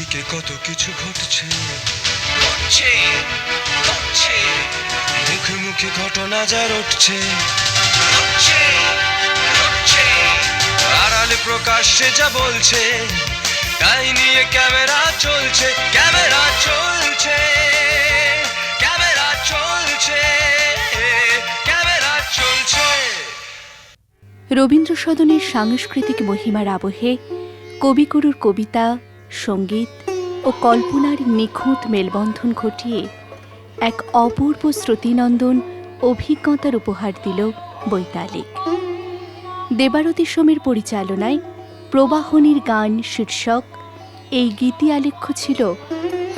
চারিদিকে কত কিছু ঘটছে। মুখে মুখে ঘটনা যা রটছে। আড়ালে প্রকাশ্যে যা বলছে তাই নিয়ে ক্যামেরা চলছে ক্যামেরা চলছে রবীন্দ্র সদনের সাংস্কৃতিক মহিমার আবহে কবিগুরুর কবিতা সংগীত ও কল্পনার নিখুঁত মেলবন্ধন ঘটিয়ে এক অপূর্ব শ্রুতিনন্দন অভিজ্ঞতার উপহার দিল বৈতালিক। দেবারতী সমীর পরিচালনায় প্রবাহনীর গান শীর্ষক এই গীতি আলেখ্য ছিল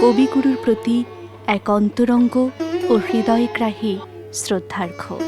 কবিগুরুর প্রতি এক অন্তরঙ্গ ও হৃদয়গ্রাহী শ্রদ্ধার্ঘ্য।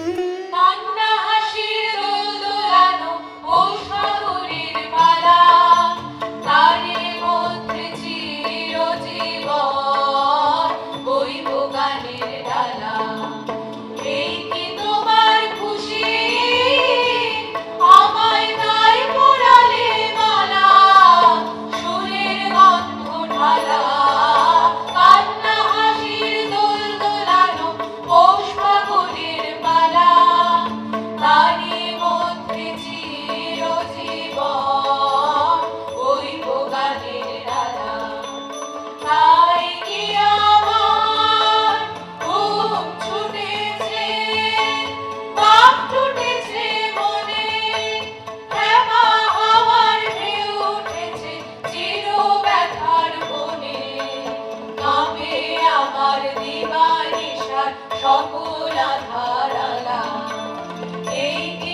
সকল ধারালা এই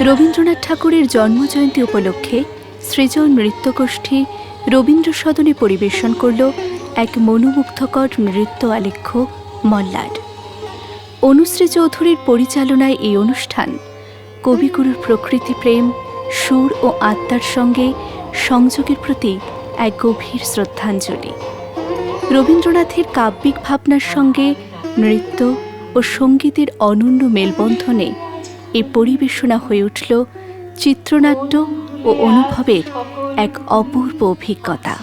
রবীন্দ্রনাথ ঠাকুরের জন্মজয়ন্তী উপলক্ষে সৃজন নৃত্যগোষ্ঠী রবীন্দ্র সদনে পরিবেশন করল এক মনোমুগ্ধকর নৃত্য আলেখ্য মল্লার অনুশ্রী চৌধুরীর পরিচালনায় এই অনুষ্ঠান কবিগুরুর প্রকৃতি প্রেম, সুর ও আত্মার সঙ্গে সংযোগের প্রতি এক গভীর শ্রদ্ধাঞ্জলি। রবীন্দ্রনাথের কাব্যিক ভাবনার সঙ্গে নৃত্য ও সঙ্গীতের অনন্য মেলবন্ধনে এ পরিবেশনা হয়ে উঠল চিত্রনাট্য ও অনুভবের এক অপূর্ব অভিজ্ঞতা।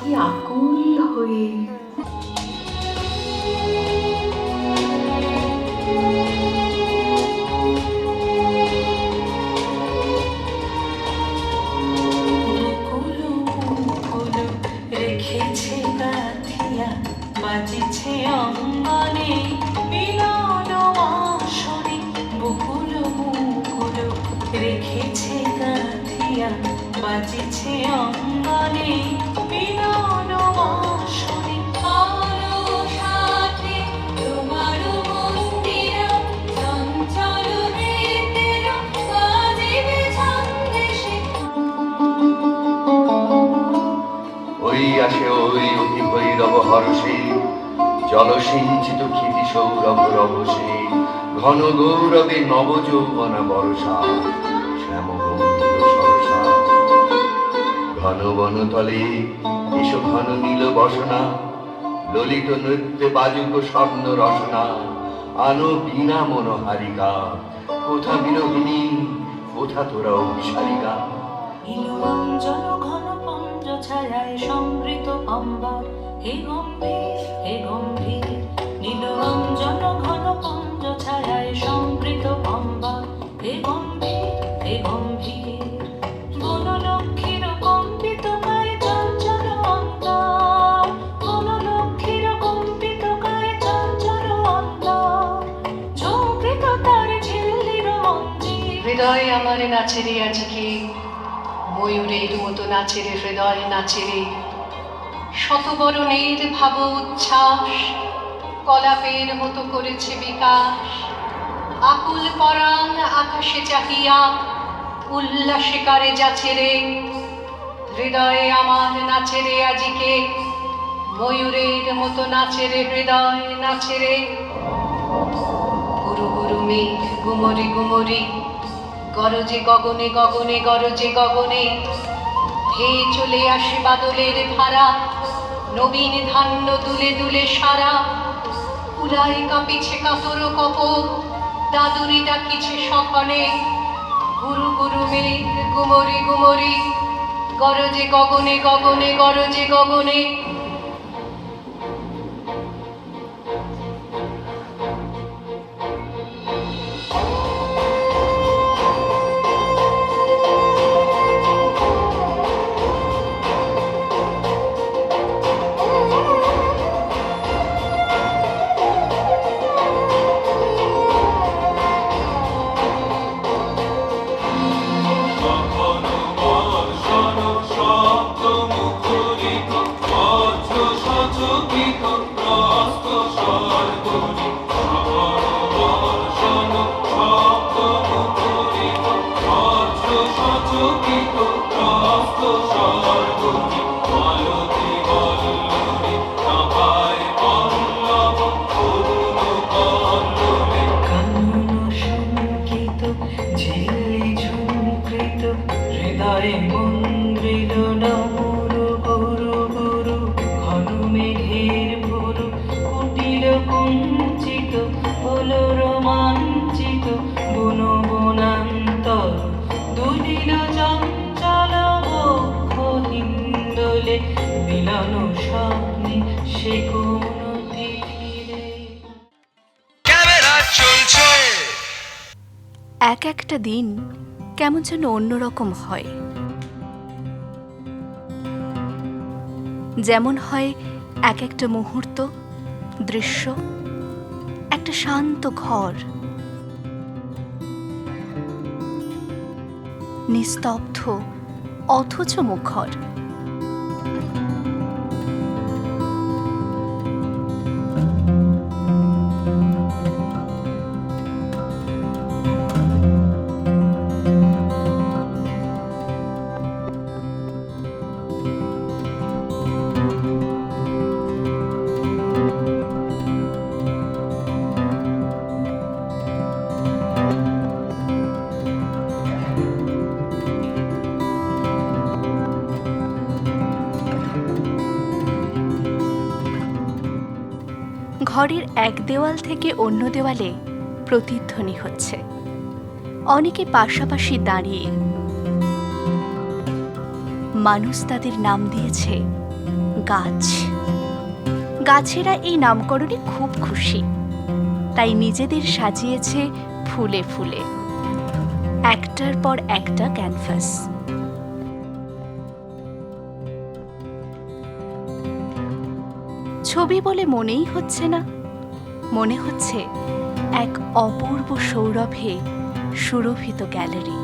হর্ষে জলসিঞ্চিত ক্ষিতি সৌরভ রভসে ঘন গৌরবে নব যৌবন বর্ষা শ্যাম ঘন বনতলে এসো ঘন নীল বসনা, ললিত নৃত্যে বাজুক স্বর্ণ রসনা, আনো বিনা মনোহারিকা, কোথা বিরোহিনী কোথা তোরা অভিসারিকা। নীলরঞ্জন ঘন পঞ্জ ছায়ায় অম্বর হে গম্ভীর হে গম্ভীর নীলরঞ্জন ঘন পঞ্জ ছায়ায় সমৃত অম্বর হে গম্ভীর হে গম্ভীর, বনলক্ষ্মীর কম্পিত কায় চঞ্চল বনলক্ষ্মীর কম্পিত কায় চঞ্চল অন্তর। তার ঝিল্লির মঞ্জির হৃদয় আমার নাচে রে আজকে। ময়ূরের মতো নাচে রে হৃদয় নাচে রে শতবরণের ভাব উচ্ছ্বাস, কলাপের মতো করেছে বিকাশ। আকুল পরাণ আকাশে চাহিয়া, উল্লাসে কারে যাচ্ছে রে। হৃদয়ে আমার নাচে রে আজিকে, ময়ূরের মতো নাচে রে, হৃদয় নাচে রে। গুরু গুরু মেঘ, গুমরি গুমরি, গরজে গগনে গগনে, গরজে গগনে ধেয়ে চলে আসে বাদলের ধারা নবীন ধান্য দুলে দুলে সারা। উলায় কাঁপিছে কাতর কপ দাদুরি ডাকিছে সকালে গুরু গুরু মেঘ গুমরি গুমরি, গরজে গগনে গগনে, গরজে গগনে। ঝিল্লি ঝুঁকৃত হৃদয়ে মন্দ্রিল এক একটা দিন কেমন যেন অন্যরকম হয়। যেমন হয় এক একটা মুহূর্ত, দৃশ্য, একটা শান্ত ঘর। নিস্তব্ধ, অথচ মুখর। ঘরের এক দেওয়াল থেকে অন্য দেওয়ালে প্রতিধ্বনি হচ্ছে। অনেকে পাশাপাশি দাঁড়িয়ে মানুষ তাদের নাম দিয়েছে, গাছ। গাছেরা এই নামকরণে খুব খুশি। তাই নিজেদের সাজিয়েছে ফুলে ফুলে। একটার পর একটা ক্যানভাস। ছবি বলে মনেই হচ্ছে না। মনে হচ্ছে এক অপূর্ব সৌরভে সুরভিত গ্যালারি।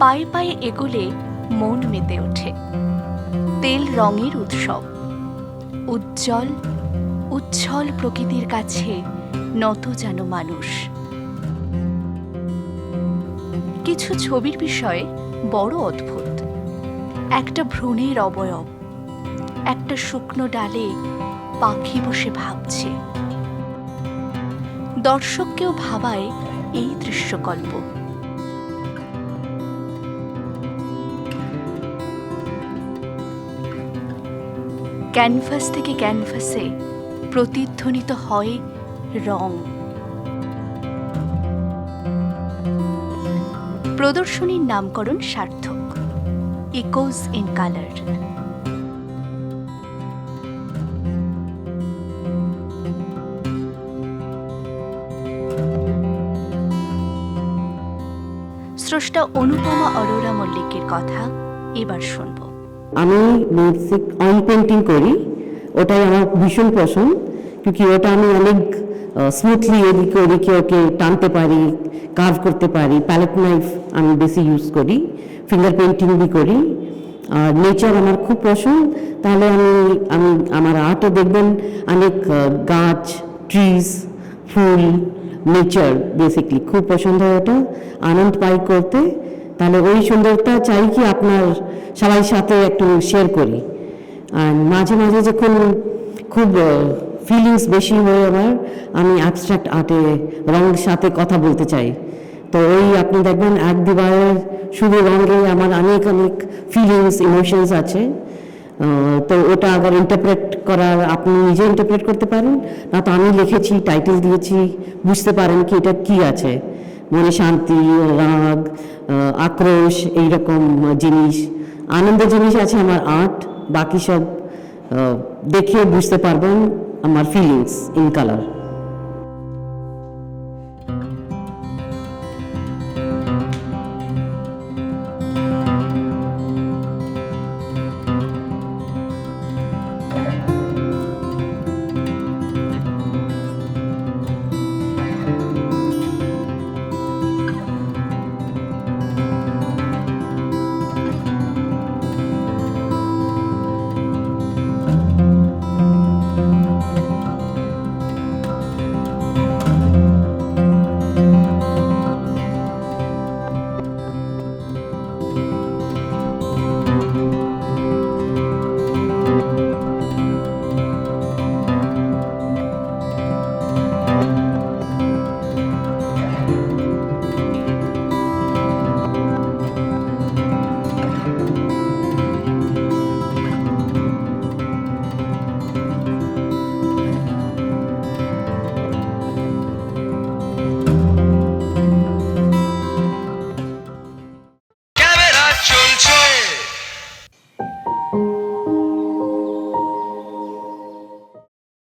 পায়ে পায়ে এগোলে মন মেতে ওঠে। তেল রঙের উৎসব। উজ্জ্বল উচ্ছল প্রকৃতির কাছে নত যেন মানুষ। কিছু ছবির বিষয়ে বড় অদ্ভুত। একটা ভ্রূণের অবয়ব, একটা শুকনো ডালে পাখি বসে ভাবছে। দর্শককেও ভাবায় এই দৃশ্যকল্প। ক্যানভাস থেকে ক্যানভাসে প্রতিধ্বনিত হয় রং। প্রদর্শনীর নামকরণ সার্থক ইকোজ ইন কালার স্রষ্টা অনুপমা অরোরা মল্লিকের কথা এবার শুনব। আমি অয়েল পেন্টিং করি। ওটাই আমার ভীষণ পছন্দ ক্योंकि ওটা আমি অনেক স্মুথলি এদিকে ওদিকে ওকে টানতে পারি কার্ভ করতে পারি। প্যালেট নাইফ আমি বেশি ইউজ করি ফিঙ্গার পেন্টিং বি করি। আর নেচার আমার খুব পছন্দ, তাহলে আমি আমি, আমার আর্টও দেখবেন অনেক গাছ ট্রিজ ফুল নেচার বেসিকলি খুব পছন্দ হয় ওটা, আনন্দ পাই করতে। তাহলে ওই সুন্দরতা চাই কি আপনার সবাই সাথে একটু শেয়ার করি। আর মাঝে মাঝে যখন খুব ফিলিংস বেশি হয়ে আমার, আমি অ্যাবস্ট্রাক্ট আর্টে রঙের সাথে কথা বলতে চাই। তো ওই আপনি দেখবেন এক দিবারের শুধু রঙে আমার অনেক অনেক ফিলিংস ইমোশনস আছে। তো ওটা আবার ইন্টারপ্রেট করার, আপনি নিজে ইন্টারপ্রেট করতে পারেন। না তো আমি লিখেছি টাইটেল দিয়েছি, বুঝতে পারেন কি এটা কি আছে। মনে শান্তি, রাগ আক্রোশ, এইরকম জিনিস। আনন্দের জিনিস আছে আমার আর্ট বাকি সব দেখে বুঝতে পারবেন আমার ফিলিংস ইন কালার